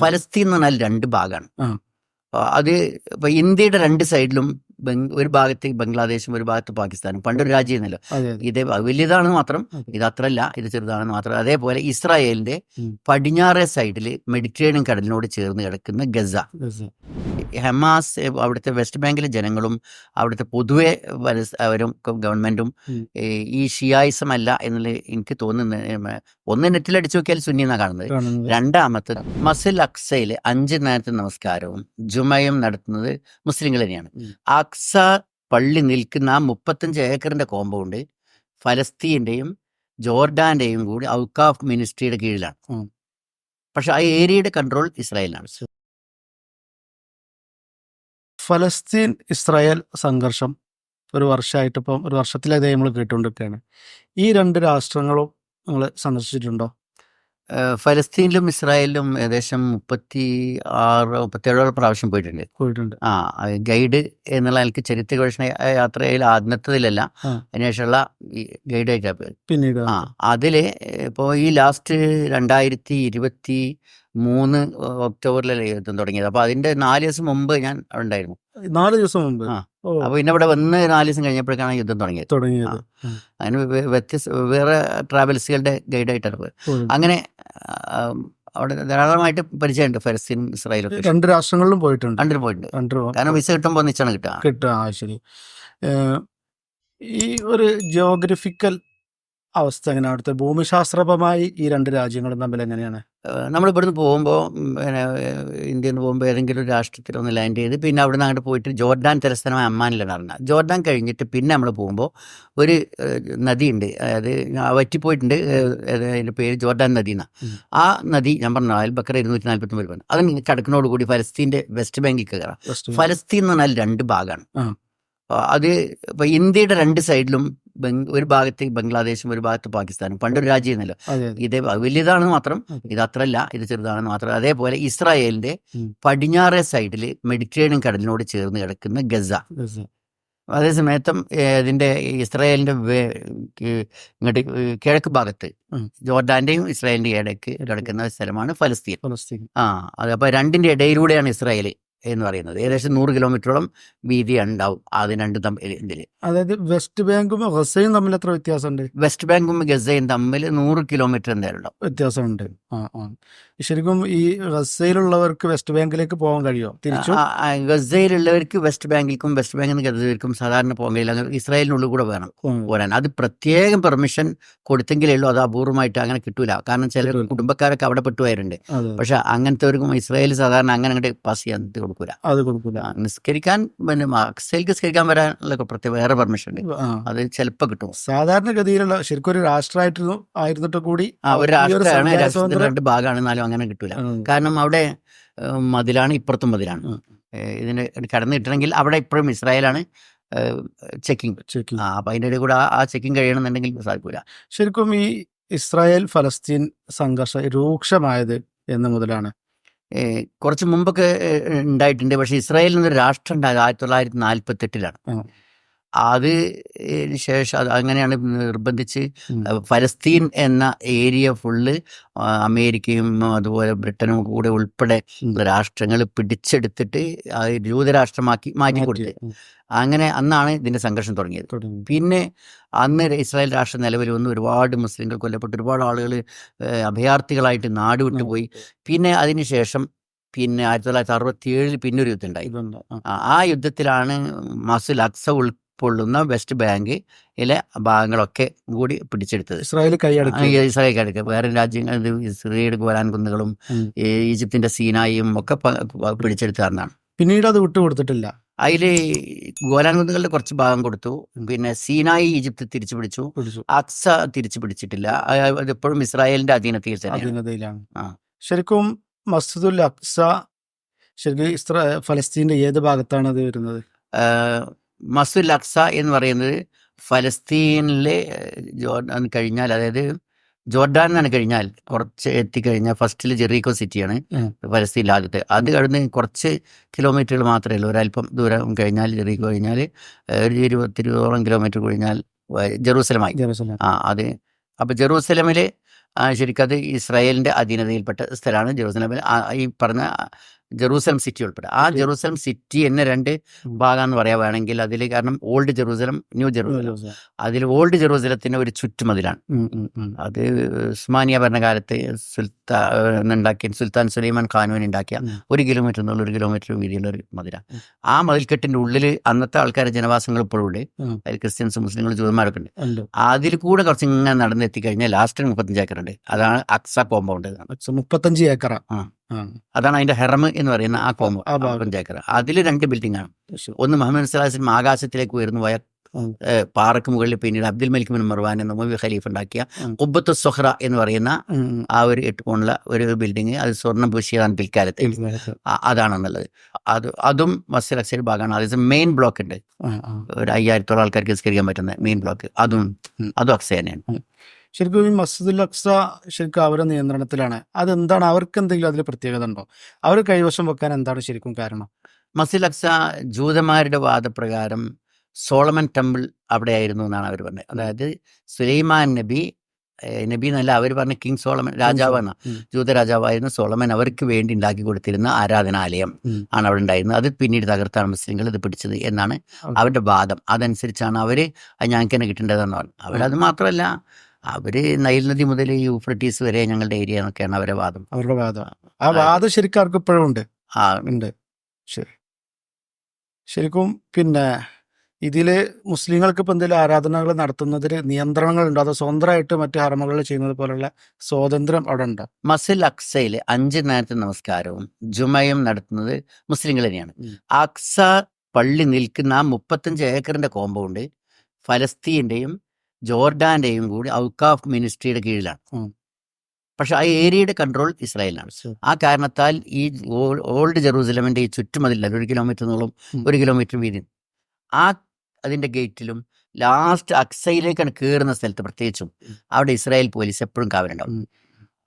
ഫലസ്തീൻ എന്ന് പറഞ്ഞാൽ രണ്ട് ഭാഗമാണ്. അത് ഇപ്പൊ ഇന്ത്യയുടെ രണ്ട് സൈഡിലും ഒരു ഭാഗത്ത് ബംഗ്ലാദേശും ഒരു ഭാഗത്ത് പാകിസ്ഥാനും. പണ്ടൊരു രാജ്യമായിരുന്നല്ലോ ഇതേ വലിയതാണെന്ന് മാത്രം. ഇത് അത്രല്ല ഇത് ചെറുതാണെന്ന് മാത്രം. അതേപോലെ ഇസ്രായേലിന്റെ പടിഞ്ഞാറേ സൈഡിൽ മെഡിറ്ററേനിയൻ കടലിനോട് ചേർന്ന് കിടക്കുന്ന ഗസ. ഹമാസ് അവിടുത്തെ വെസ്റ്റ് ബാങ്കിലെ ജനങ്ങളും അവിടുത്തെ പൊതുവെ അവരും ഗവൺമെന്റും ഈ ഷിയായിസം അല്ല എന്നുള്ള എനിക്ക് തോന്നുന്ന ഒന്ന് നെറ്റിൽ അടിച്ചു നോക്കിയാൽ സുന്നി എന്നാ കാണുന്നത്. രണ്ടാമത്തെ മസിൽ അക്സയിലെ അഞ്ച് നേരത്തെ നമസ്കാരവും ജുമയും നടത്തുന്നത് മുസ്ലിങ്ങൾ തന്നെയാണ്. ഉം. അക്സ പള്ളി നിൽക്കുന്ന ആ മുപ്പത്തഞ്ച് ഏക്കറിന്റെ കോമ്പൗണ്ട് ഫലസ്തീന്റെയും ജോർഡാന്റെയും കൂടി ഔക്കാഫ് മിനിസ്ട്രിയുടെ കീഴിലാണ്. പക്ഷെ ആ ഏരിയയുടെ കൺട്രോൾ ഇസ്രായേലിനാണ്. ഫലസ്തീൻ ഇസ്രായേൽ സംഘർഷം ഒരു വർഷമായിട്ട് ഇപ്പം ഒരു വർഷത്തിലേതായി നമ്മൾ കേട്ടുകൊണ്ടിരിക്കുകയാണ്. ഈ രണ്ട് രാഷ്ട്രങ്ങളും നിങ്ങൾ സന്ദർശിച്ചിട്ടുണ്ടോ? ഫലസ്തീനിലും ഇസ്രായേലിലും ഏകദേശം മുപ്പത്തി ആറ് മുപ്പത്തേഴോളം പ്രാവശ്യം പോയിട്ടുണ്ട്. പോയിട്ടുണ്ട്. ആ ഗൈഡ് എന്നുള്ള എനിക്ക് ചരിത്ര ഗവേഷണ യാത്രയിൽ ആദ്യത്തതിലല്ല. അതിനുശേഷമുള്ള പോയത്. പിന്നീട് ആ അതിൽ ഇപ്പോൾ ഈ ലാസ്റ്റ് രണ്ടായിരത്തി ഇരുപത്തി മൂന്ന് ഒക്ടോബറിലല്ലേ യുദ്ധം തുടങ്ങിയത്. അപ്പോൾ അതിന്റെ നാല് ദിവസം മുമ്പ് ഞാൻ ഉണ്ടായിരുന്നു. നാല് ദിവസം മുമ്പ്? അപ്പോൾ പിന്നെ ഇവിടെ വന്ന് നാല് ദിവസം കഴിഞ്ഞപ്പോഴേക്കാണ് യുദ്ധം തുടങ്ങിയത്. തുടങ്ങിയത്. അതിന് വ്യ- വ്യത്യസ്ത വേറെ ട്രാവൽസുകളുടെ ഗൈഡായിട്ടാണ് പോയത്. പോയി. അങ്ങനെ അവിടെ ധാരാളമായിട്ട് പരിചയമുണ്ട് ഫലസ്തീൻ ഇസ്രായേലും രണ്ട് രാഷ്ട്രങ്ങളിലും പോയിട്ടുണ്ട്. രണ്ടിലും പോയിട്ടുണ്ട്. കാരണം വിസ കിട്ടുമ്പോൾ ഒന്നിച്ചാണ് കിട്ടുക. കിട്ടുക ശരി. ഈ ഒരു ജിയോഗ്രഫിക്കൽ അവസ്ഥ എങ്ങനെയാണ് അവിടുത്തെ ഭൂമിശാസ്ത്രപരമായി ഈ രണ്ട് രാജ്യങ്ങളും തമ്മിൽ എങ്ങനെയാണ്? നമ്മൾ ഇവിടുന്ന് പോകുമ്പോൾ പിന്നെ ഇന്ത്യയിൽ നിന്ന് പോകുമ്പോൾ ഏതെങ്കിലും ഒരു രാഷ്ട്രത്തിൽ ഒന്ന് ലാൻഡ് ചെയ്ത് പിന്നെ അവിടുന്ന് നിന്ന് അങ്ങോട്ട് പോയിട്ട് ജോർഡാൻ തലസ്ഥാനമായ അമ്മാനിലാണ് അറിഞ്ഞത് ജോർഡാൻ കഴിഞ്ഞിട്ട് പിന്നെ നമ്മൾ പോകുമ്പോൾ ഒരു നദിയുണ്ട്. അതായത് വറ്റിപ്പോയിട്ടുണ്ട്. അതിന്റെ പേര് ജോർഡാൻ നദി എന്നാണ് ആ നദി ഞാൻ പറഞ്ഞു അയൽ ബക്കർ ഇരുന്നൂറ്റി നാൽപ്പത്തി ഒമ്പത് പറഞ്ഞു അത് കടക്കുന്നതോടുകൂടി ഫലസ്തീന്റെ വെസ്റ്റ് ബാങ്കിൽ കയറാം. ഫലസ്തീൻ എന്ന് പറഞ്ഞാൽ രണ്ട് ഭാഗമാണ് അത് ഇപ്പൊ ഇന്ത്യയുടെ രണ്ട് സൈഡിലും ഒരു ഭാഗത്ത് ബംഗ്ലാദേശും ഒരു ഭാഗത്ത് പാകിസ്ഥാനും. പണ്ടൊരു രാജ്യമായിരുന്നല്ലോ. ഇത് വലിയതാണെന്ന് മാത്രം. ഇത് അത്രല്ല ഇത് ചെറുതാണെന്ന് മാത്രം. അതേപോലെ ഇസ്രായേലിന്റെ പടിഞ്ഞാറ് സൈഡിൽ മെഡിറ്ററേനിയൻ കടലിനോട് ചേർന്ന് കിടക്കുന്ന ഗസ. അതേ സമയത്തും ഇതിന്റെ ഇസ്രായേലിന്റെ ഇങ്ങോട്ട് കിഴക്ക് ഭാഗത്ത്. ജോർഡാന്റെയും ഇസ്രായേലിന്റെ ഇടയ്ക്ക് കിടക്കുന്ന സ്ഥലമാണ് ഫലസ്തീൻ. ആ അത് അപ്പോൾ രണ്ടിന്റെ ഇടയിലൂടെയാണ് ഇസ്രായേൽ എന്ന് പറയുന്നത്. ഏകദേശം നൂറ് കിലോമീറ്ററോളം വീതി ഉണ്ടാവും അത് രണ്ടും തമ്മിൽ ഇതിൽ അതായത് വെസ്റ്റ് ബാങ്കും ഗസയും തമ്മിൽ എത്ര വ്യത്യാസമുണ്ട്? വെസ്റ്റ് ബാങ്കും ഗസയും തമ്മിൽ നൂറ് കിലോമീറ്റർ എന്തായാലും ഉണ്ടാവും വ്യത്യാസമുണ്ട്. ആ ആ. ശരിക്കും ഈ ഗസയിലുള്ളവർക്ക് വെസ്റ്റ് ബാങ്കിലേക്ക് പോകാൻ കഴിയുമോ തിരിച്ചു? ഗസയിലുള്ളവർക്ക് വെസ്റ്റ് ബാങ്കിലേക്കും വെസ്റ്റ് ബാങ്കിൽ നിന്ന് ഗസയിലേക്കും സാധാരണ പോകാൻ കഴിയില്ല. ഇസ്രായേലിനുള്ളിൽ കൂടെ വേണം പോരാൻ. അത് പ്രത്യേകം പെർമിഷൻ കൊടുത്തെങ്കിലേ ഉള്ളൂ. അത് അപൂർവമായിട്ട് അങ്ങനെ കിട്ടൂല. കാരണം ചില കുടുംബക്കാരൊക്കെ അവിടെ പെട്ടുപോയവരുണ്ട്. പക്ഷെ പക്ഷെ അങ്ങനത്തെവർക്കും ഇസ്രായേൽ സാധാരണ അങ്ങനെ അങ്ങോട്ട് പാസ് ചെയ്യാൻ കൊടുക്കൂല. അത് കൊടുക്കൂല. നിസ്കരിക്കാൻ പിന്നെ അക്സയിലേക്ക് നിസ്കരിക്കാൻ വരാനുള്ള പ്രത്യേക വേറെ പെർമിഷൻ ഉണ്ട്. അത് ചിലപ്പോൾ കിട്ടും. സാധാരണഗതിയിലുള്ള ശരിക്കും ഒരു രാഷ്ട്രമായിരുന്നു ആയിരുന്നിട്ട് കൂടി ഒരു രാഷ്ട്രമാണ് രണ്ട് ഭാഗമാണ് എന്നാലും അങ്ങനെ കിട്ടൂല. കാരണം അവിടെ മതിലാണ് ഇപ്പുറത്തും മതിലാണ്. ഇതിന് കടന്നു കിട്ടണമെങ്കിൽ അവിടെ ഇപ്പോഴും ഇസ്രായേലാണ് ചെക്കിംഗ് ചെക്കിങ് ആ അപ്പൊ അതിന്റെ ഇടയിൽ കൂടെ ആ- ചെക്കിങ് കഴിയണമെന്നുണ്ടെങ്കിൽ സാധിക്കൂല. ശരിക്കും ഈ ഇസ്രായേൽ ഫലസ്തീൻ സംഘർഷം രൂക്ഷമായത് എന്ന് മുതലാണ്. കുറച്ച് മുമ്പൊക്കെ ഉണ്ടായിട്ടുണ്ട് പക്ഷേ ഇസ്രായേലിൽ നിന്നൊരു രാഷ്ട്രം ഉണ്ടായത് ആയിരത്തി തൊള്ളായിരത്തി നാൽപ്പത്തി എട്ടിലാണ് ആ. അത് ശേഷം അത് അങ്ങനെയാണ് നിർബന്ധിച്ച്. ഫലസ്തീൻ എന്ന ഏരിയ ഫുള്ള് അമേരിക്കയും അതുപോലെ ബ്രിട്ടനും കൂടെ ഉൾപ്പെടെ രാഷ്ട്രങ്ങൾ പിടിച്ചെടുത്തിട്ട് ജൂതരാഷ്ട്രമാക്കി മാറ്റി കൊടുത്തു. അങ്ങനെ അന്നാണ് ഇതിന്റെ സംഘർഷം തുടങ്ങിയത്. പിന്നെ അന്ന് ഇസ്രായേൽ രാഷ്ട്രം നിലവിൽ വന്ന് ഒരുപാട് മുസ്ലിങ്ങൾ കൊല്ലപ്പെട്ട് ഒരുപാട് ആളുകൾ അഭയാർത്ഥികളായിട്ട് നാട് വിട്ടുപോയി പിന്നെ അതിനുശേഷം പിന്നെ ആയിരത്തി തൊള്ളായിരത്തി അറുപത്തി ഏഴിൽ പിന്നെ ഒരു യുദ്ധം ഉണ്ടായി. ആ. യുദ്ധത്തിലാണ് മസുൽ അക്സ ഉൾക്കൊള്ളുന്ന വെസ്റ്റ് ബാങ്കിലെ ഭാഗങ്ങളൊക്കെ കൂടി പിടിച്ചെടുത്തത്. ഇസ്രായേൽ കൈയടക്കി. ഇസ്രായേൽ കൈയടക്കുക വേറെ രാജ്യങ്ങൾ ഇസ്രയേൽ ഗോലാൻ കുന്നുകളും. ഈജിപ്തിന്റെ സീനായും ഒക്കെ പ- പിടിച്ചെടുത്ത പിന്നീട് അത് വിട്ടുകൊടുത്തിട്ടില്ല അതിൽ ഗോലാൻ കുന്നുകളുടെ കുറച്ച് ഭാഗം കൊടുത്തു. പിന്നെ സീനായി ഈജിപ്ത് തിരിച്ചു പിടിച്ചു. അക്സ തിരിച്ചു പിടിച്ചിട്ടില്ല. അത് അതെപ്പോഴും ഇസ്രായേലിന്റെ അധീനത്തിൽ അധീനതയിലാണ്. ശരിക്കും മസ്ജിദുൽ അക്സ ശരിക്കും ഇസ്രാ ഫലസ്തീന്റെ ഏത് ഭാഗത്താണ് അത് വരുന്നത്? മസുൽ അക്സ എന്ന് പറയുന്നത് ഫലസ്തീനിലെ ജോർഡാൻ കഴിഞ്ഞാൽ അതായത് ജോർഡാൻ എന്നാണ് കഴിഞ്ഞാൽ കുറച്ച് എത്തിക്കഴിഞ്ഞാൽ ഫസ്റ്റിൽ ജെറീക്കോ സിറ്റിയാണ് ഫലസ്തീൻ ആദ്യത്തെ. അത് കഴിഞ്ഞ് കുറച്ച് കിലോമീറ്ററുകൾ മാത്രമേ ഉള്ളൂ. ഒരല്പം ദൂരം കഴിഞ്ഞാൽ ജെറീക്കോ കഴിഞ്ഞാൽ ഒരു ഇരുപത്തിരുപതോളം കിലോമീറ്റർ കഴിഞ്ഞാൽ ജെറൂസലമായി. ജെറുസലേം. ആ അത് അപ്പോൾ ജെറൂസലമിൽ ശരിക്കും അത് ഇസ്രായേലിന്റെ അധീനതയിൽപ്പെട്ട സ്ഥലമാണ് ജെറൂസലമിൽ ഈ പറഞ്ഞ ജെറൂസലം സിറ്റി ഉൾപ്പെടെ ആ. ജെറൂസലം സിറ്റി എന്നെ രണ്ട്. ഭാഗമെന്ന് പറയാൻ വേണമെങ്കിൽ അതിൽ കാരണം ഓൾഡ് ജെറൂസലം ന്യൂ ജെറൂസലം അതിൽ ഓൾഡ് ജെറൂസലത്തിന് ഒരു ചുറ്റുമതിലാണ്. അത് ഉസ്മാനിയ ഭരണകാലത്ത് സുൽത്താൻ ഉണ്ടാക്കിയ സുൽത്താൻ സുലൈമാൻ ഖാനുവിൻ ഉണ്ടാക്കിയ. ഒരു കിലോമീറ്റർ എന്നുള്ള ഒരു കിലോമീറ്റർ വീതിയുള്ള ഒരു മതില ആ മതിൽക്കെട്ടിന്റെ ഉള്ളിൽ അന്നത്തെ ആൾക്കാരുടെ ജനവാസങ്ങൾ ഇപ്പോഴും ഉണ്ട്. അതിൽ ക്രിസ്ത്യൻസ് മുസ്ലിങ്ങൾ ജൂതന്മാരൊക്കെ ഉണ്ട് അതിൽ കൂടെ കുറച്ച് ഇങ്ങനെ നടന്നെത്തിക്കഴിഞ്ഞാൽ ലാസ്റ്റ് മുപ്പത്തഞ്ച് ഏക്കർ ഉണ്ട് അതാണ് അക്സ കോമ്പൗണ്ട് മുപ്പത്തഞ്ച് ഏക്കർ ആ. അതാണ് അതിന്റെ ഹെറം എന്ന് പറയുന്ന ആ ഭാഗം. മുപ്പത്തഞ്ച് അതിൽ രണ്ട് ബിൽഡിംഗ് ആണ്. ഒന്ന് മുഹമ്മദ് സലാസിൻ ആകാശത്തിലേക്ക് ഉയർന്നു പോയ പാറക്ക് മുകളിൽ പിന്നീട് അബ്ദുൽ മലിക് ബിൻ മർവാൻ എന്ന മുബി ഖലീഫ് ഉണ്ടാക്കിയ. കുബത്ത് സൊഹ്റ എന്ന് പറയുന്ന. ആ. ഒരു എട്ട് കോണുള്ള ഒരു ബിൽഡിംഗ് അത് സ്വർണം പൂശിയതാണ് പിൽക്കാലത്ത്. അതാണെന്നുള്ളത് അത് അതും മസ്ജിദ് അക്സൈഡ് ഭാഗമാണ്. അത് മെയിൻ ബ്ലോക്ക് ഉണ്ട്. ഒരു അയ്യായിരത്തോളം ആൾക്കാർക്ക് സ്കരിക്കാൻ പറ്റുന്ന മെയിൻ ബ്ലോക്ക് അതും അതും അക്സൈ തന്നെയാണ്. ശരിക്കും ഈ മസ്ജിദുൽ അക്സ ശരിക്കും അവരുടെ നിയന്ത്രണത്തിലാണ്. അതെന്താണ്? അവർക്ക് എന്തെങ്കിലും അതിൽ പ്രത്യേകത ഉണ്ടോ? അവർ കൈവശം വെക്കാൻ എന്താണ് ശരിക്കും കാരണം? മസ്ജിദ് അക്സ ജൂതന്മാരുടെ വാദപ്രകാരം സോളമൻ ടെമ്പിൾ അവിടെ ആയിരുന്നു എന്നാണ് അവർ പറഞ്ഞത്. അതായത് സുലൈമാൻ നബി നബി എന്നല്ല അവർ പറഞ്ഞ കിങ് സോളമൻ രാജാവാണ്. ജൂതരാജാവായിരുന്ന ജൂത രാജാവായിരുന്ന സോളമൻ അവർക്ക് വേണ്ടി ഉണ്ടാക്കി കൊടുത്തിരുന്ന ആരാധനാലയം ആണ് അവിടെ ഉണ്ടായിരുന്നത്. അത് പിന്നീട് തകർത്താണ് മുസ്ലിങ്ങൾ ഇത് പിടിച്ചത് എന്നാണ് അവരുടെ വാദം. അതനുസരിച്ചാണ് അവർ അത് ഞങ്ങൾക്ക് തന്നെ കിട്ടേണ്ടതെന്ന് പറഞ്ഞു അവരത് മാത്രമല്ല അവർ നൈൽ നദി മുതൽ യൂഫ്രട്ടീസ് വരെ ഞങ്ങളുടെ ഏരിയ എന്നൊക്കെയാണ് അവരുടെ വാദം. അവരുടെ വാദം. ആ വാദം ശരിക്കും അവർക്ക് ഇപ്പോഴും ഉണ്ട്. ആ. ഉണ്ട്. ശരി. ശരിക്കും പിന്നെ ഇതിൽ മുസ്ലിങ്ങൾക്ക് ഇപ്പം എന്തെങ്കിലും ആരാധനകൾ നടത്തുന്നതിന് നിയന്ത്രണങ്ങളുണ്ടോ? അതോ സ്വന്തമായിട്ട് മറ്റു ഹറമകളിൽ ചെയ്യുന്നത് പോലുള്ള സ്വാതന്ത്ര്യം അവിടെ ഉണ്ട്? മസിൽ അക്സയിൽ അഞ്ച് നേരത്തെ നമസ്കാരവും ജുമയും നടത്തുന്നത് മുസ്ലിങ്ങൾ തന്നെയാണ്. അക്സ പള്ളി നിൽക്കുന്ന ആ മുപ്പത്തഞ്ച് ഏക്കറിന്റെ കോമ്പൗണ്ട് ഫലസ്തീന്റെയും ജോർഡാന്റെയും കൂടി ഔക്കാഫ് മിനിസ്ട്രിയുടെ കീഴിലാണ്. പക്ഷെ ആ ഏരിയയുടെ കൺട്രോൾ ഇസ്രായേലിനാണ്. ആ കാരണത്താൽ ഈ ഓൾഡ് ജെറൂസലമിന്റെ ഈ ചുറ്റുമതില്ല ഒരു കിലോമീറ്ററിനോളം. ഒരു കിലോമീറ്റർ വീതി ആ അതിന്റെ ഗേറ്റിലും ലാസ്റ്റ് അക്സയിലേക്കാണ് കയറുന്ന സ്ഥലത്ത് പ്രത്യേകിച്ചും അവിടെ ഇസ്രായേൽ പോലീസ് എപ്പോഴും കാവലുണ്ടാവും.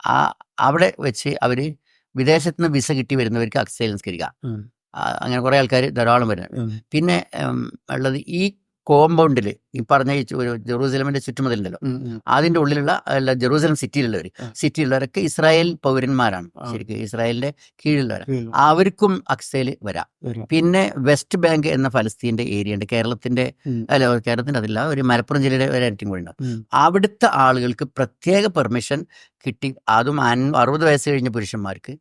ആ അവിടെ വെച്ച് അവർ വിദേശത്ത് നിന്ന് വിസ കിട്ടി വരുന്നവർക്ക് അക്സയിൽ നിസ്കരിക്കുക അങ്ങനെ കുറെ ആൾക്കാർ ധാരാളം വരുന്നുണ്ട്. ഉം. പിന്നെ ഉള്ളത് ഈ കോമ്പൗണ്ടിൽ ഈ പറഞ്ഞ ജെറൂസലമിന്റെ ചുറ്റുമതിലുണ്ടല്ലോ. അതിന്റെ ഉള്ളിലുള്ള അല്ല ജെറൂസലം സിറ്റിയിലുള്ളവർ സിറ്റിയിലുള്ളവരൊക്കെ ഇസ്രായേൽ പൗരന്മാരാണ്. ശരിക്കും ഇസ്രായേലിന്റെ കീഴിലുള്ളവർ അവർക്കും അക്സയിൽ വരാം. പിന്നെ വെസ്റ്റ് ബാങ്ക് എന്ന ഫലസ്തീന്റെ ഏരിയ ഉണ്ട് കേരളത്തിന്റെ. അല്ല കേരളത്തിന്റെ അതില്ല ഒരു മലപ്പുറം ജില്ലയുടെ ഒരു ഏറ്റവും കൂടി ഉണ്ടാവും അവിടുത്തെ ആളുകൾക്ക് പ്രത്യേക പെർമിഷൻ കിട്ടി അതും അറുപത് വയസ്സ് കഴിഞ്ഞ പുരുഷന്മാർക്ക്.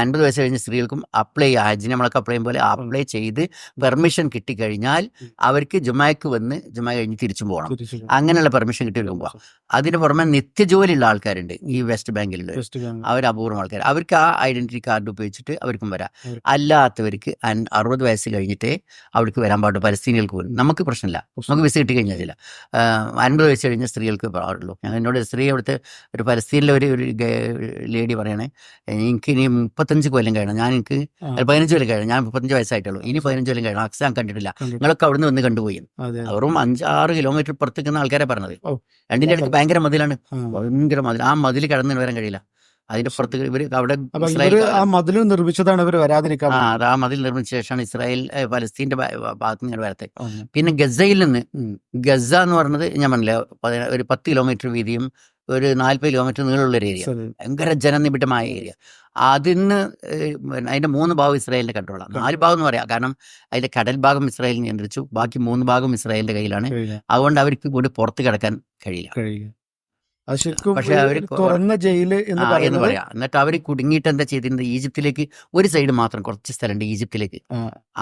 അൻപത് വയസ്സ് കഴിഞ്ഞ സ്ത്രീകൾക്കും അപ്ലൈ ഹജ്ജിന് നമ്മളൊക്കെ അപ്ലൈ ചെയ്യുമ്പോൾ പോലെ അപ്ലൈ ചെയ്ത് പെർമിഷൻ കിട്ടിക്കഴിഞ്ഞാൽ. അവർക്ക് ജുമായ്ക്ക് വന്ന് ജുമ കഴിഞ്ഞ് തിരിച്ചു പോകണം അങ്ങനെയുള്ള പെർമിഷൻ കിട്ടി പോകാം അതിന് പുറമെ നിത്യജോലിയുള്ള ആൾക്കാരുണ്ട്. ഈ വെസ്റ്റ് ബാങ്കിലുള്ള. അവർ അപൂർവം ആൾക്കാർ അവർക്ക് ആ ഐഡന്റിറ്റി കാർഡ് ഉപയോഗിച്ചിട്ട് അവർക്കും വരാം. അല്ലാത്തവർക്ക് അറുപത് വയസ്സ് കഴിഞ്ഞിട്ടേ അവർക്ക് വരാൻ പാടുള്ളൂ. പലസ്തീനികൾക്ക് പോലും. നമുക്ക് പ്രശ്നമില്ല. നമുക്ക് വിസ കിട്ടി കഴിഞ്ഞാൽ അൻപത് വയസ്സ് കഴിഞ്ഞ സ്ത്രീകൾക്ക് പാടുള്ളൂ. ഞാൻ എന്നോട് സ്ത്രീ അവിടുത്തെ ഒരു പലസ്തീനിലെ ഒരു ഒരു ലേഡി പറയണേ എനിക്ക് ഇനി മുപ്പത്തഞ്ച് കൊല്ലം കഴിയണം. ഞാൻ എനിക്ക് പതിനഞ്ച് കൊല്ലം കഴിയണം. ഞാൻ മുപ്പത്തഞ്ച് വയസ്സായിട്ടുള്ളൂ. ഇനി പതിനഞ്ച് കൊല്ലം കഴിയണം. അക്സ ഞാൻ കണ്ടിട്ടില്ല. കണ്ടിട്ട്. നിങ്ങളൊക്കെ അവിടുന്ന് വന്ന് കണ്ടുപോയി. അവരും അതെ. അഞ്ചാറ് കിലോമീറ്റർ പുറത്തേക്കുന്ന ആൾക്കാരെ പറഞ്ഞത്. രണ്ടിന്റെ അടുത്ത് ഭയങ്കര മതിലാണ്. ഭയങ്കര മതിൽ. ആ മതിൽ കടന്നു വരാൻ കഴിയില്ല. അതിന്റെ പുറത്ത് ഇവർ അവിടെ ആ മതിൽ നിർമ്മിച്ചതാണ് ഇവർ വരാതിരിക്കാൻ ആ അത് ആ മതിൽ നിർമ്മിച്ച ശേഷമാണ് ഇസ്രായേൽ പലസ്തീന്റെ ഭാഗത്ത് നിന്ന് വരത്തെ. പിന്നെ ഗസയിൽ നിന്ന്. ഗസ എന്ന് പറഞ്ഞത് ഞാൻ പറഞ്ഞില്ല ഒരു പത്ത് കിലോമീറ്റർ വീതിയും ഒരു നാല്പത് കിലോമീറ്റർ നീളമുള്ള ഒരു ഏരിയ ഭയങ്കര ജനനിബിഡമായ ഏരിയ അതിന് അതിന്റെ മൂന്ന് ഭാഗം ഇസ്രായേലിന്റെ കൺട്രോളാണ് നാല് ഭാഗം എന്ന് പറയാം. കാരണം അതിന്റെ കടൽ ഭാഗം ഇസ്രായേൽ നിയന്ത്രിച്ചു. ബാക്കി മൂന്ന് ഭാഗം ഇസ്രായേലിന്റെ കയ്യിലാണ്. അതുകൊണ്ട് അവർക്ക് കൂടി പുറത്ത് കിടക്കാൻ കഴിയില്ല. അത് ശരിക്കും പക്ഷെ അവർ തുറന്ന ജയിൽ എന്ന് പറയാം. എന്നിട്ട് അവർ കുടുങ്ങിയിട്ട് എന്താ ചെയ്തിരുന്നത്? ഈജിപ്തിലേക്ക് ഒരു സൈഡ് മാത്രം കുറച്ച് സ്ഥലമുണ്ട് ഈജിപ്തിലേക്ക്.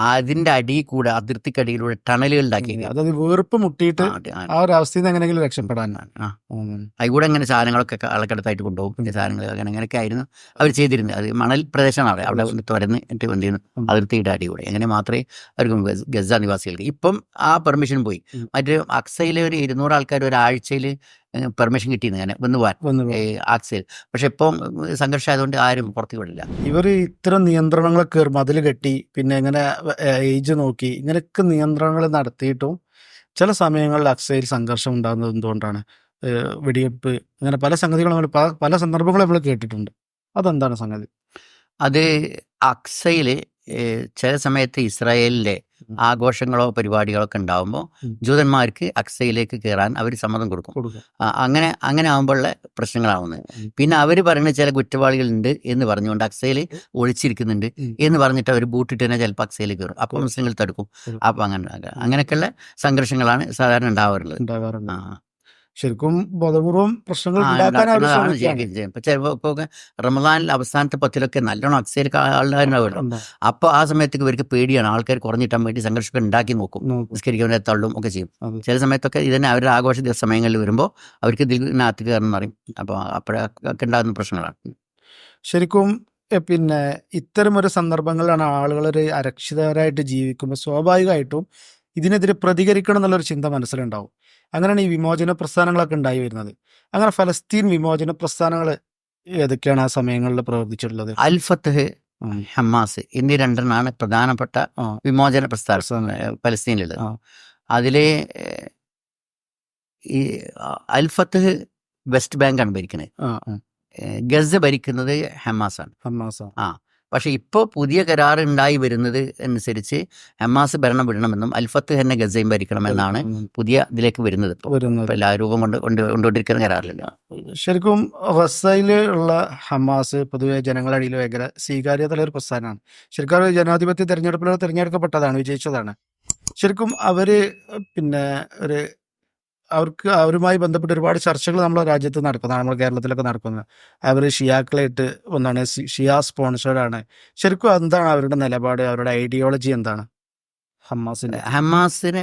അതിന്റെ അടിയിൽ കൂടെ അതിർത്തിക്കടിയിലൂടെ ടണലുകൾ ഉണ്ടാക്കി അതായത് വീർപ്പ് മുട്ടിയിട്ട് ആ, ഒരു അവസ്ഥയിൽ നിന്ന് എങ്ങനെയെങ്കിലും രക്ഷപ്പെടാനാണ്. അതിലൂടെ അങ്ങനെ സാധനങ്ങളൊക്കെ ആൾക്കടുത്തായിട്ട് കൊണ്ടുപോകും. പിന്നെ സാധനങ്ങൾ അങ്ങനെ അങ്ങനെയൊക്കെ ആയിരുന്നു അവർ ചെയ്തിരുന്നത്. അത് മണൽ പ്രദേശമാണ് അവിടെ. അവിടെ തുരന്ന് എന്നിട്ട് എന്ത് ചെയ്യുന്നു. അതിർത്തിയുടെ അടി കൂടെ അങ്ങനെ മാത്രമേ അവർക്ക് ഗസ നിവാസികൾക്ക്. ഇപ്പം ആ പെർമിഷൻ പോയി. മറ്റേ അക്സയിലെ ഒരു ഇരുന്നൂറ് ആൾക്കാർ ഒരാഴ്ചയിൽ പെർമിഷൻ കിട്ടിയിരുന്നു അങ്ങനെ വന്ന് പോകാൻ ആക്സിൽ. പക്ഷെ ഇപ്പം സംഘർഷം ആയതുകൊണ്ട് ആരും പുറത്തു വിടില്ല ഇവർ ഇത്തരം നിയന്ത്രണങ്ങളൊക്കെ മതിൽ കെട്ടി പിന്നെ ഇങ്ങനെ ഏജ് നോക്കി ഇങ്ങനെയൊക്കെ നിയന്ത്രണങ്ങൾ നടത്തിയിട്ടും ചില സമയങ്ങളിൽ അക്സയിൽ സംഘർഷം ഉണ്ടാകുന്നത് എന്തുകൊണ്ടാണ്? വെടിവെപ്പ് അങ്ങനെ പല സംഗതികളും നമ്മൾ പല സന്ദർഭങ്ങളും നമ്മൾ കേട്ടിട്ടുണ്ട്. അതെന്താണ് സംഗതി? അത് അക്സയിൽ ചില സമയത്ത് ഇസ്രായേലിന്റെ ആഘോഷങ്ങളോ പരിപാടികളോ ഒക്കെ ഉണ്ടാകുമ്പോൾ ജൂതന്മാർക്ക് അക്സയിലേക്ക് കയറാൻ അവർ സമ്മതം കൊടുക്കും. അങ്ങനെ അങ്ങനെ ആകുമ്പോഴുള്ള പ്രശ്നങ്ങളാവുന്നത്. പിന്നെ അവർ പറയുന്ന ചില കുറ്റവാളികളുണ്ട് എന്ന് പറഞ്ഞുകൊണ്ട് അക്സയിൽ ഒളിച്ചിരിക്കുന്നുണ്ട് എന്ന് പറഞ്ഞിട്ട് അവർ ബൂട്ടിട്ട് തന്നെ ചിലപ്പോൾ അക്സയിൽ കയറും അപ്പോൾ മുസ്ലിങ്ങൾ തടുക്കും. അപ്പോൾ അങ്ങനെ അങ്ങനെയൊക്കെയുള്ള സംഘർഷങ്ങളാണ് സാധാരണ ഉണ്ടാവാറുള്ളത്. ശരിക്കും ബോധപൂർവം പ്രശ്നങ്ങൾ ഉണ്ടാക്കാൻ അവർ ശ്രമിക്കുകയാണ്. ഇപ്പൊ ചിലപ്പോ റമദാനിൽ അവസാനത്തെ പത്തിലൊക്കെ നല്ലോണം അക്സയിൽ ആളുണ്ടാവുമല്ലോ അപ്പൊ ആ സമയത്തേക്ക് ഇവർക്ക് പേടിയാണ്. ആൾക്കാർ കുറഞ്ഞിട്ടാൻ വേണ്ടി സംഘർഷമൊക്കെ ഉണ്ടാക്കി നോക്കും. നിസ്കരിക്കുന്ന നിസ്കരിക്കുന്നവരെ തള്ളും ഒക്കെ ചെയ്യും. ചില സമയത്തൊക്കെ ഇതിനെ അവരുടെ ആഘോഷ സമയങ്ങളിൽ വരുമ്പോൾ അവർക്ക് ഇതിനകത്ത് കാരണം പറയും. അപ്പോൾ അപ്പോഴൊക്കെ ഉണ്ടാകുന്ന പ്രശ്നങ്ങളാണ്. ശരിക്കും പിന്നെ ഇത്തരം ഒരു സന്ദർഭങ്ങളിലാണ് ആളുകൾ ഒരു അരക്ഷിതരായിട്ട് ജീവിക്കുമ്പോൾ സ്വാഭാവികമായിട്ടും ഇതിനെതിരെ പ്രതികരിക്കണം എന്നുള്ളൊരു ചിന്ത മനസ്സിലുണ്ടാവും. അങ്ങനെയാണ് ഈ വിമോചന പ്രസ്ഥാനങ്ങളൊക്കെ ഉണ്ടായി വരുന്നത്. അങ്ങനെ ഫലസ്തീൻ വിമോചന പ്രസ്ഥാനങ്ങൾ ഏതൊക്കെയാണ് ആ സമയങ്ങളിൽ പ്രവർത്തിച്ചിട്ടുള്ളത്? അൽഫത്ത് ഹമാസ് എന്നീ രണ്ടെണ്ണമാണ് പ്രധാനപ്പെട്ട വിമോചന പ്രസ്ഥാനം ഫലസ്തീനിലുള്ളത്. അതിലെ ഈ അൽഫത്ത് വെസ്റ്റ് ബാങ്കാണ് ഭരിക്കുന്നത് ആ. ആ. ഗസ ഭരിക്കുന്നത് ഹമാസാണ് ഹമാസ പക്ഷെ ഇപ്പോൾ പുതിയ കരാറുണ്ടായി വരുന്നത് അനുസരിച്ച് ഹമാസ് ഭരണം വിടണമെന്നും അൽഫത്ത് തന്നെ ഗസയും ഭരിക്കണമെന്നാണ് പുതിയ ഇതിലേക്ക് വരുന്നത്. എല്ലാ രൂപം കൊണ്ട് കൊണ്ട് കൊണ്ടുകൊണ്ടിരിക്കുന്ന കരാറിലല്ല? ശരിക്കും ഉള്ള ഹമാസ് പൊതുവെ ജനങ്ങളുടെ ഇടയിൽ ഭയങ്കര സ്വീകാര്യതയുള്ള ഒരു പ്രസ്ഥാനമാണ് ശരിക്കും ജനാധിപത്യ തെരഞ്ഞെടുപ്പിലൂടെ തിരഞ്ഞെടുക്കപ്പെട്ടതാണ് വിജയിച്ചതാണ്. ശരിക്കും അവർ പിന്നെ ഒരു അവർക്ക് അവരുമായി ബന്ധപ്പെട്ട് ഒരുപാട് ചർച്ചകൾ നമ്മുടെ രാജ്യത്ത് നടക്കുന്നതാണ് നമ്മുടെ കേരളത്തിലൊക്കെ നടക്കുന്നത്. അവർ ഷിയാക്കളായിട്ട് ഒന്നാണ്. ഷിയാ ആണ്. ശരിക്കും എന്താണ് അവരുടെ നിലപാട്? അവരുടെ ഐഡിയോളജി എന്താണ്? ഹമാസിന്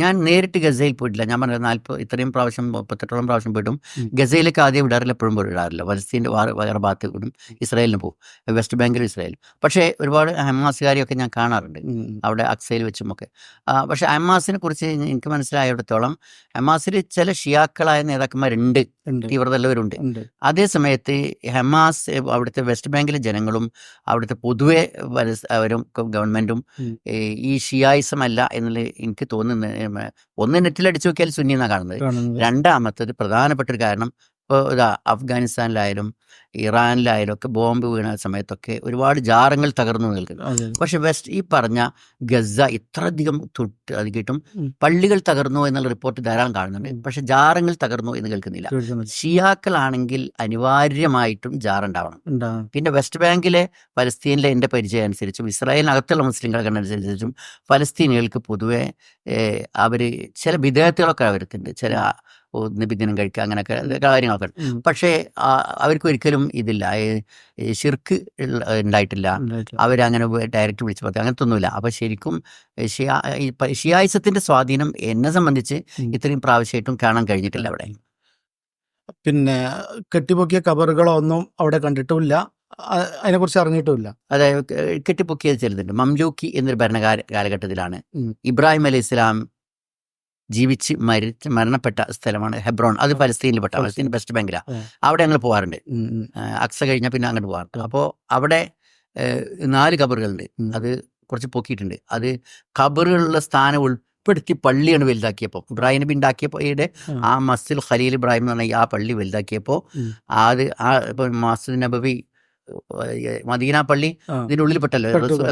ഞാൻ നേരിട്ട് ഗസയിൽ പോയിട്ടില്ല. ഞാൻ പറഞ്ഞത് നാൽപ്പത് ഇത്രയും പ്രാവശ്യം മുപ്പത്തെട്ടോളം പ്രാവശ്യം പോയിട്ടും. ഗസയിലേക്ക് ആദ്യം വിടാറില്ല എപ്പോഴും വിടാറില്ല. പലസ്തീന്റെ വേറെ വേറെ ഭാഗത്ത് കൂടും ഇസ്രായേലിന് പോകും. വെസ്റ്റ് ബാങ്കിലും ഇസ്രായേലും പക്ഷേ ഒരുപാട് ഹമാസുകാരെയൊക്കെ ഞാൻ കാണാറുണ്ട്. അവിടെ അക്സയിൽ വെച്ചുമൊക്കെ. ഒക്കെ പക്ഷേ ഹമാസിനെ കുറിച്ച് എനിക്ക് മനസ്സിലായിടത്തോളം ഹമാസിൽ ചില ഷിയാക്കളായ നേതാക്കന്മാരുണ്ട്. തീവ്രതയുള്ളവരുണ്ട് അതേ സമയത്ത് ഹമാസ് അവിടുത്തെ വെസ്റ്റ് ബാങ്കിലെ ജനങ്ങളും അവിടുത്തെ പൊതുവെ അവരും ഗവൺമെന്റും ഗവൺമെന്റും ഈ ഷിയായിസം അല്ല എന്നുള്ള എനിക്ക് തോന്നുന്നത് ഒന്ന് നെറ്റിൽ അടിച്ചു നോക്കിയാൽ സുന്നി എന്നാണ് കാണുന്നത്. രണ്ടാമത്തത് പ്രധാനപ്പെട്ട ഒരു കാരണം ഇപ്പോൾ ഇതാ അഫ്ഗാനിസ്ഥാനിലായാലും ഇറാനിലായാലും ഒക്കെ ബോംബ് വീണ സമയത്തൊക്കെ ഒരുപാട് ജാറങ്ങൾ തകർന്നു നിൽക്കുന്നു. പക്ഷെ വെസ്റ്റ് ഈ പറഞ്ഞ ഗസ ഇത്രയധികം തൊട്ട് അത് കിട്ടും പള്ളികൾ തകർന്നു എന്നുള്ള റിപ്പോർട്ട് ധാരാളം കാണുന്നുണ്ട്. പക്ഷെ ജാറങ്ങൾ തകർന്നു എന്ന് കേൾക്കുന്നില്ല. ഷിയാക്കളാണെങ്കിൽ അനിവാര്യമായിട്ടും ജാറുണ്ടാവണം. പിന്നെ വെസ്റ്റ് ബാങ്കിലെ പലസ്തീനിലെ എന്റെ പരിചയം അനുസരിച്ചും ഇസ്രായേലിനകത്തുള്ള മുസ്ലിങ്ങളെ കണ്ടനുസരിച്ചും പലസ്തീനികൾക്ക് പൊതുവെ അവർ ചില വിധേയത്തുകളൊക്കെ അവർക്കുണ്ട്. ചില നിബിദിനം കഴിക്കുക അങ്ങനെയൊക്കെ കാര്യങ്ങളൊക്കെ. പക്ഷേ അവർക്ക് ഒരിക്കലും ഇതില്ല. ഉള്ള- ഉണ്ടായിട്ടില്ല. അവരങ്ങനെ ഡയറക്റ്റ് വിളിച്ച് പറയും. അങ്ങനത്തെ ഒന്നുമില്ല അപ്പം ശരിക്കും ഷിയാ ഈ പ- ഷിയായിസത്തിന്റെ സ്വാധീനം എന്നെ സംബന്ധിച്ച് ഇത്രയും പ്രാവശ്യമായിട്ടും കാണാൻ കഴിഞ്ഞിട്ടില്ല അവിടെ. പിന്നെ കെട്ടിപ്പൊക്കിയ കബറുകളോ ഒന്നും അവിടെ കണ്ടിട്ടുമില്ല. അതിനെ അതിനെക്കുറിച്ച് അറിഞ്ഞിട്ടുമില്ല. അതായത് കെട്ടിപ്പൊക്കിയത് ചെറുതുണ്ട്. മംലൂക്കി എന്നൊരു ഭരണകാല കാലഘട്ടത്തിലാണ് ഇബ്രാഹിം അലൈഹി ഇസ്ലാം ജീവിച്ച് മരിച്ച് മരണപ്പെട്ട സ്ഥലമാണ് ഹെബ്രോൺ. അത് പലസ്തീനിൽ പെട്ട പലസ്തീൻ വെസ്റ്റ് ബാങ്കിലാണ് അവിടെ ഞങ്ങൾ പോകാറുണ്ട് അക്സ കഴിഞ്ഞാൽ പിന്നെ അങ്ങോട്ട് പോകാറുണ്ട് അപ്പോൾ അവിടെ നാല് കബറുകളുണ്ട് അത് കുറച്ച് പൊക്കിയിട്ടുണ്ട്. അത് കബറുകളുള്ള സ്ഥാനം ഉൾപ്പെടുത്തി പള്ളിയാണ് വലുതാക്കിയപ്പോൾ ഇബ്രാഹിം നബി ഉണ്ടാക്കിയപ്പോൾ ഈയുടെ ആ. മസ്ജിദ് ഖലീൽ ഇബ്രാഹിം എന്ന് പറഞ്ഞ ആ പള്ളി വലുതാക്കിയപ്പോൾ. അത് ആ ഇപ്പം മസ്ജിദ് നബവി ഏഹ്, മദീന പള്ളി ഇതിന്റെ ഉള്ളിൽ പെട്ടല്ലോ.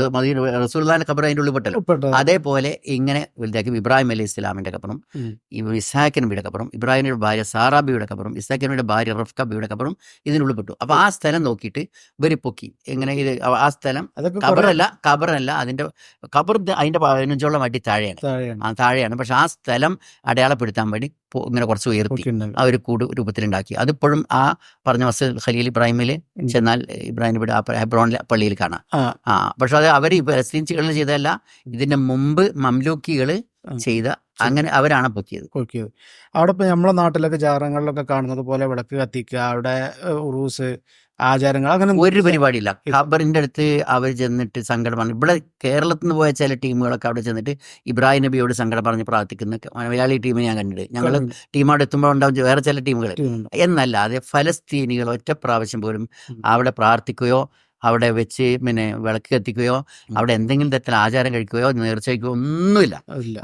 മദീന റസൂൽദാന്റെ ഖബർ അതിന്റെ ഉള്ളിൽ പെട്ടല്ലോ. അതേപോലെ ഇങ്ങനെ വലുതാക്കി ഇബ്രാഹിം അലി ഇസ്ലാമിന്റെ കബറും ഉം. ഈ ഇസാഖ് നബിയുടെ കബറും ഇബ്രാഹിമിന്റെ ഭാര്യ സാറാബിയുടെ കബറും ഇസാഖ് നബിയുടെ ഭാര്യ റഫ്കബിയുടെ കബറും ഇതിനുള്ളിൽ പെട്ടു. അപ്പൊ ആ സ്ഥലം നോക്കിയിട്ട് ഇവർ പൊക്കി. എങ്ങനെ ഇത്? ആ- സ്ഥലം കബറല്ല കബറല്ല അതിന്റെ കബർ അതിന്റെ പതിനഞ്ചോളം അടി താഴെയാണ്. താഴെയാണ്. ആ താഴെയാണ്. പക്ഷെ ആ സ്ഥലം അടയാളപ്പെടുത്താൻ വേണ്ടി ഇങ്ങനെ കുറച്ച് ഉയർത്തി ആ ഒരു കൂട് രൂപത്തിലുണ്ടാക്കി. അതിപ്പോഴും ആ പറഞ്ഞ മസ്ജിദ് ഖലീൽ ഇബ്രാഹിമിൽ. ചെന്നാൽ ഇബ്രാഹിം നബിയുടെ ഹെബ്രോണിലെ പള്ളിയിൽ കാണാം. ആ. പക്ഷെ അത് അവർ പലസ്തീൻസുകളിൽ ചെയ്തതല്ല ഇതിന്റെ മുമ്പ് മംലൂക്കികൾ ചെയ്ത അങ്ങനെ അവരാണ് പൊക്കിയത്. പൊക്കിയത്. അവിടെ ഇപ്പൊ നമ്മളെ നാട്ടിലൊക്കെ ജാറങ്ങളിലൊക്കെ കാണുന്നത് പോലെ വിളക്ക് കത്തിക്കുക അവിടെ ഉറൂസ് ആചാരങ്ങൾ അങ്ങനെ ഒരു പരിപാടിയില്ല. ഖബറിന്റെ അടുത്ത് അവർ ചെന്നിട്ട് സങ്കടം പറഞ്ഞു. ഇവിടെ കേരളത്തിൽ നിന്ന് പോയ ചില ടീമുകളൊക്കെ അവിടെ ചെന്നിട്ട് ഇബ്രാഹിം നബിയോട് സങ്കടം പറഞ്ഞ് പ്രാർത്ഥിക്കുന്ന. മലയാളി ടീമിനെ ഞാൻ കണ്ടിട്ട് ഞങ്ങൾ ടീം അവിടെ എത്തുമ്പോൾ ഉണ്ടാവും വേറെ ചില ടീമുകൾ എന്നല്ലാതെ ഫലസ്തീനികൾ ഒറ്റ പ്രാവശ്യം പോലും. അവിടെ പ്രാർത്ഥിക്കുകയോ അവിടെ വെച്ച് പിന്നെ വിളക്ക് കത്തിക്കുകയോ അവിടെ എന്തെങ്കിലും തരത്തിൽ ആചാരം കഴിക്കുകയോ നേർച്ച ഒന്നുമില്ല.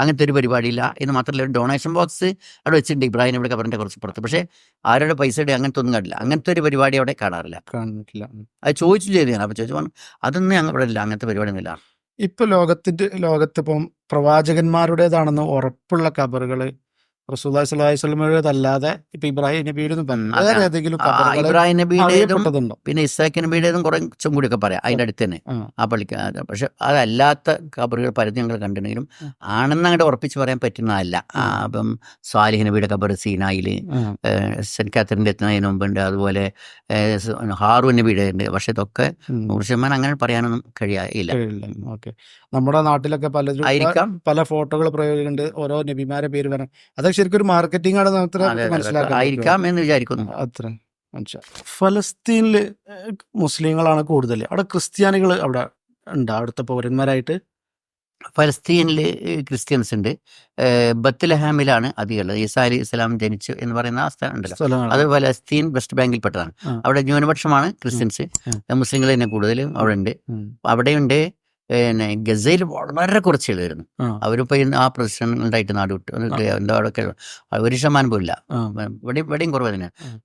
അങ്ങനത്തെ ഒരു പരിപാടിയില്ല. എന്ന് മാത്രമല്ല ഒരു ഡൊണേഷൻ ബോക്സ് അവിടെ വെച്ചിട്ടുണ്ട്. ഇബ്രാഹിം ഇവിടെ കബറിന്റെ കുറച്ച് പുറത്ത്. പക്ഷേ ആരുടെ പൈസയുടെ അങ്ങനത്തെ ഒന്നും കണ്ടില്ല അങ്ങനത്തെ ഒരു പരിപാടി അവിടെ കാണാറില്ല. കാണുന്നില്ല അത് ചോദിച്ചു ചെയ്തു ഞാൻ അപ്പോൾ ചോദിച്ചു പറഞ്ഞു അതൊന്നും ഞങ്ങൾ ഇവിടെ ഇല്ല. അങ്ങനത്തെ പരിപാടി ഒന്നുമില്ല ഇപ്പൊ ലോകത്തിന്റെ ലോകത്തിപ്പം പ്രവാചകന്മാരുടേതാണെന്ന് ഉറപ്പുള്ള കബറുകൾ വസല്ലമയുടേതല്ലാതെ ഇപ്പൊ ഇബ്രാഹിം നബിയുടെ വേറെ ഏതെങ്കിലും ഇബ്രാഹിം നബിയുടേതും പിന്നെ ഇസാഖ് നബിയുടേതും കുറച്ചും ഒക്കെ പറയാം. അതിന്റെ അടുത്ത് തന്നെ ആ. പള്ളിക്ക് പക്ഷെ അതല്ലാത്ത കബറുകൾ പലതും ഞങ്ങൾ കണ്ടിട്ടുണ്ടെങ്കിലും ആണെന്ന് അങ്ങോട്ട് ഉറപ്പിച്ച് പറയാൻ പറ്റുന്നതല്ല. അപ്പം സ്വാലിഹ് നബിയുടെ കബർ സീനായിൽ സെന്റ് കാത്തറിന്റെ എത്തുന്നതിന് മുമ്പുണ്ട്. അതുപോലെ ഹാറു നബിയുടെ ഉണ്ട്. പക്ഷെ ഇതൊക്കെ. നൂറ് ശതമാനം അങ്ങനെ പറയാനൊന്നും കഴിയില്ല. കഴിയില്ല നമ്മുടെ നാട്ടിലൊക്കെ പല ആയിരിക്കാം. പല ഫോട്ടോകൾ പ്രയോഗിക്കുന്നുണ്ട്. ഓരോ നബിമാരെ പേര് പറയാം അതൊക്കെ ശരിക്കും ഒരു മാർക്കറ്റിംഗ് ആണ്. മനസ്സിലാക്കാൻ പറ്റുള്ളൂ. എന്ന് വിചാരിക്കുന്നു. അത്ര. ഫലസ്തീനിൽ മുസ്ലിങ്ങളാണ് കൂടുതൽ അവിടെ ക്രിസ്ത്യാനികൾ അവിടെ ഉണ്ട് അവിടുത്തെ പൗരന്മാരായിട്ട്. ഫലസ്തീനിൽ ക്രിസ്ത്യൻസ് ഉണ്ട്. ഏഹ്, ബത്ലഹാമിലാണ് അധികമുള്ളത് ഈസാ അലി ഇസ്ലാം ജനിച്ചു എന്ന് പറയുന്ന ആ സ്ഥലം ഉണ്ടല്ലോ. അത് ഫലസ്തീൻ വെസ്റ്റ് ബാങ്കിൽ പെട്ടതാണ് അവിടെ ന്യൂനപക്ഷമാണ് ക്രിസ്ത്യൻസ്. മുസ്ലിങ്ങൾ തന്നെ കൂടുതലും അവിടെ ഉണ്ട്. അവിടെയുണ്ട് പിന്നെ ഗസയിൽ വളരെ കുറച്ച് വരുന്നു അവരിപ്പോ ആ പ്രശ്നങ്ങളുണ്ടായിട്ട് ഉണ്ടായിട്ട് നാട് വിട്ടു എന്താ അവിടെ ഒരു ശതമാനം പോലില്ല. ഇവിടെ ഇവിടെയും കുറവ് തന്നെ ഉം.